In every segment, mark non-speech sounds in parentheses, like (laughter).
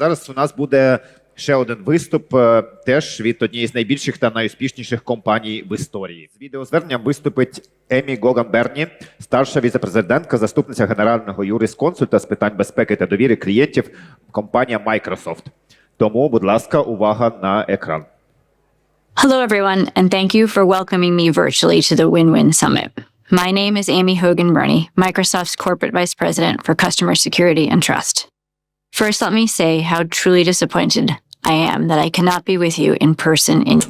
Зараз у нас буде ще один виступ, е, теж від однієї з найбільших та найуспішніших компаній в історії. З відеозверненням виступить Емі Гоган Берні, старша віцепрезидентка, заступниця генерального юрисконсульта з питань безпеки та довіри клієнтів компанія Microsoft. Тому, будь ласка, увага на екран. Hello, everyone, and thank you for welcoming me virtually to the Win Win Summit. My name is Amy Hogan Burney, Microsoft's Corporate Vice President for Customer Security and Trust. First, let me say how truly disappointed I am that I cannot be with you in person in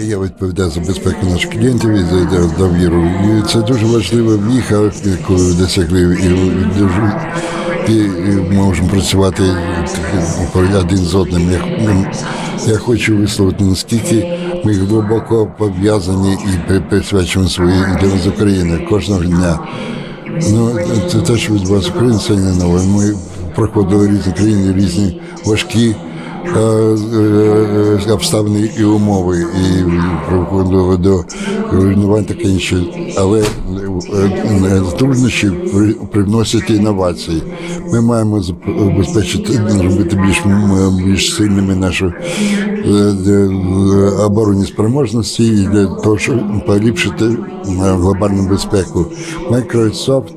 Я відповідаю за безпеку наших клієнтів і за довіру. І це дуже важлива віха, яку досягли і, дуже і, можемо працювати один з одним. Я, я хочу висловити наскільки ми глибоко пов'язані і при- присвячуємо свої йдемо з України кожного дня. Ну, це те, що відбувається в Україні, це не нове. Ми проходили різні країни, різні важкі е, е, обставини і умови, і проходили до руйнувань таке інше. Але е, труднощі при- привносять інновації. Ми маємо забезпечити, робити більш, більш сильними нашу е, е, оборонні спроможності і для того, щоб поліпшити е, глобальну безпеку. Microsoft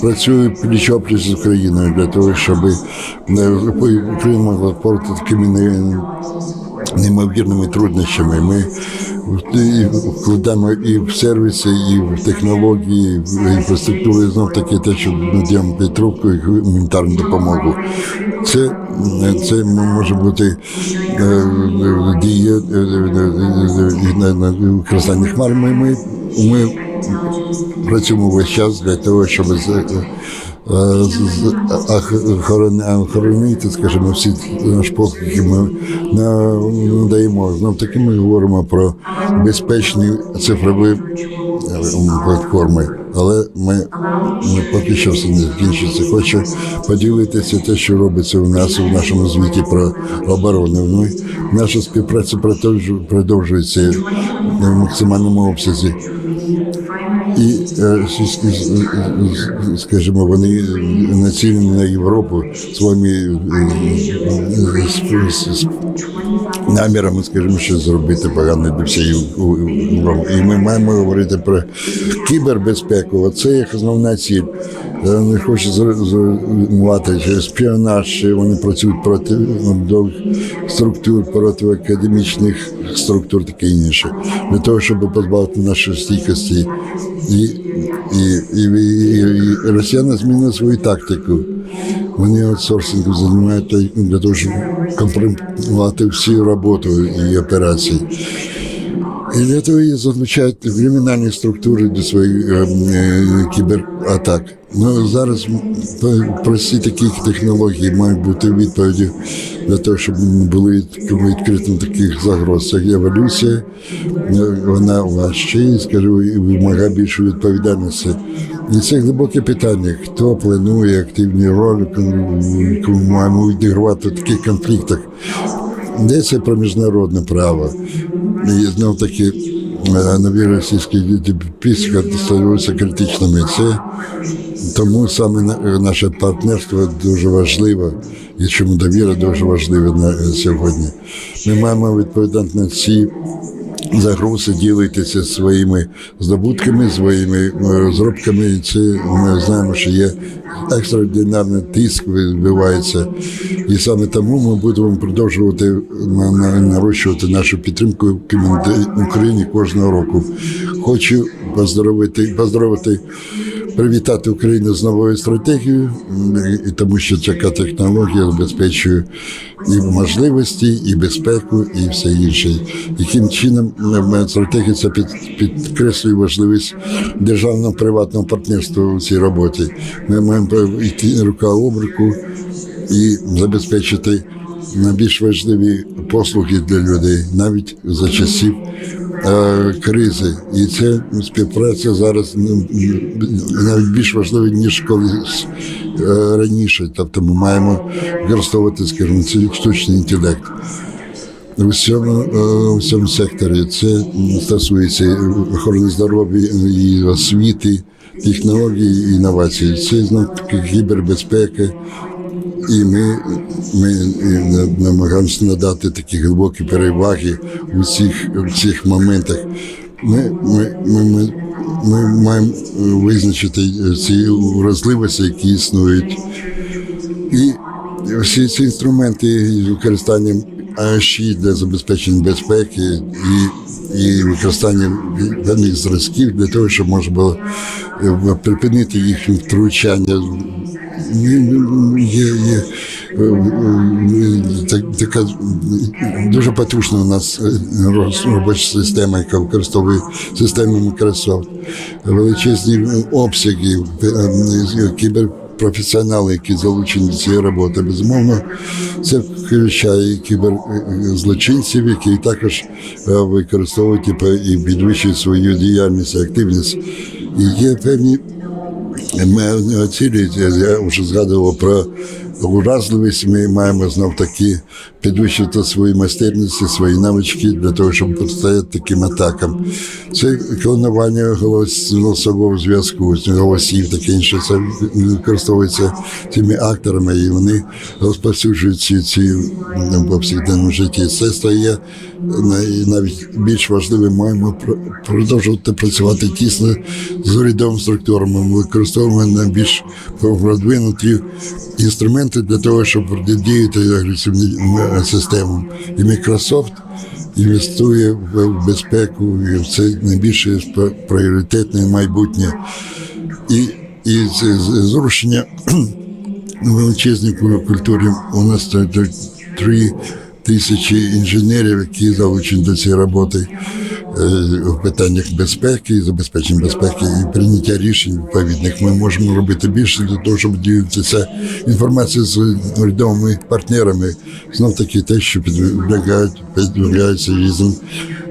працює пліч з Україною для того, щоб е, Україна могла впоратися такими неймовірними труднощами. Ми вкладаємо і в сервіси, і в технології, і в інфраструктуру, знов таки те, що надаємо підтримку і гуманітарну допомогу. Це, це може бути е, дія е, е, е, на, на використання хмар. Ми, ми, ми працюємо весь час для того, щоб е, охоронити, скажімо, всі послуги, які ми надаємо. Знов таки ми говоримо про безпечні цифрові е, платформи. Але ми, ми поки що все не закінчиться. Хочу поділитися те, що робиться у нас у нашому звіті про оборону. Ми, наша співпраця продовжується в максимальному обсязі. І, е, скажімо, вони націлені на Європу своїми е, е, намірами, скажімо, що зробити погано для всієї Європи. І ми маємо говорити про кібербезпеку. Оце їх основна ціль. Е, Вони хочуть зруйнувати через шпіонаж, вони працюють проти урядових структур, проти академічних структур, таке інше, для того, щоб позбавити нашої стійкості. І, і, і, і, і росіяни змінили свою тактику. Вони аутсорсингом займаються для того, щоб компромувати всю роботу і операції. І для того і залучають кримінальні структури до своїх е, е, кібератак. Ну зараз прості такі технології мають бути відповіддю для того, щоб були відкритим таких загроз. Це еволюція, е, вона важче, і, скажу, вимагає більшої відповідальності. І це глибоке питання, хто планує активні ролі, ми маємо відігравати в таких конфліктах. Йдеться про міжнародне право. І знов таки е, нові російські піска стаються критичними. Це тому саме наше партнерство дуже важливе, і чому довіра дуже важлива на сьогодні. Ми маємо відповідати на ці загрози, ділитися своїми здобутками, своїми е, розробками. І це ми знаємо, що є екстраординарний тиск відбувається. І саме тому ми будемо продовжувати на- на- нарощувати нашу підтримку в Україні кожного року. Хочу поздоровити, поздоровити привітати Україну з новою стратегією, тому що така технологія забезпечує і можливості, і безпеку, і все інше. Яким чином стратегія це під, підкреслює важливість державного приватного партнерства у цій роботі. Ми маємо йти рука об руку і забезпечити найбільш важливі послуги для людей навіть за часів е, кризи. І це співпраця зараз ну, навіть більш важлива, ніж колись е, раніше. Тобто ми маємо використовувати, скажімо, цей штучний інтелект. У всьому, е, у всьому секторі це стосується охорони здоров'я і освіти, технології і інновацій. Це знов кібербезпеки, І ми, ми намагаємося надати такі глибокі переваги у цих, у цих моментах. Ми, ми, ми, ми, ми маємо е, визначити е, ці вразливості, які існують. І всі ці інструменти з використанням АШІ для забезпечення безпеки і, і використання даних зразків для того, щоб можна було е, припинити їхнє втручання. Ну, Є, є е, е, так- така дуже потужна у нас робоча система, яка використовує систему Microsoft. Величезні обсяги кібер професіонали, які залучені до цієї роботи. Безумовно, це включає кіберзлочинців, які також е, використовують типу, і підвищують свою діяльність активність. І є певні цілі, я вже згадував про уразливість. Ми маємо знов таки підвищити свої майстерності, свої навички для того, щоб протистояти таким атакам. Це клонування голос- голосового зв'язку, голосів, таке інше. Це використовується цими акторами, і вони розповсюджують ці, ці в повсякденному житті. Це стає най- навіть більш важливим. Маємо про- продовжувати працювати тісно з урядовими структурами. Ми використовуємо найбільш продвинуті інструменти для того, щоб протидіяти агресивним системам. І Microsoft інвестує в безпеку, і це найбільше пріоритетне майбутнє. І, і зрушення (clears throat) величезній ку- культурі. У нас три тисячі інженерів, які залучені до цієї роботи в питаннях безпеки, забезпечення безпеки і прийняття рішень відповідних. Ми можемо робити більше для того, щоб ділитися інформацією з урядовими партнерами. Знов таки те, що підлягають, підлягається різним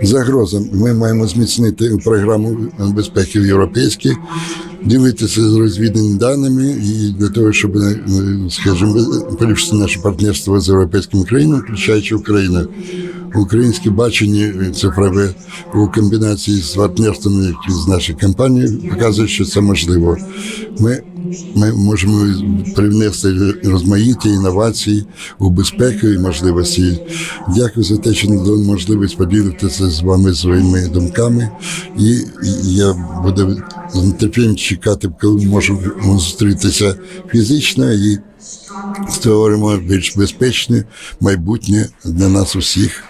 загрозам. Ми маємо зміцнити програму безпеки європейській, ділитися з розвідними даними і для того, щоб, е, скажімо, поліпшити наше партнерство з європейськими країнами, включаючи Україну. Українське бачення цифрове у комбінації з партнерством які з нашої компанії показує, що це можливо. Ми, ми можемо привнести розмаїття інновації у безпеку і можливості. Дякую за те, що надали можливість поділитися з вами своїми думками. І я буду з нетерпінням чекати, коли можемо зустрітися фізично і створимо більш безпечне майбутнє для нас усіх.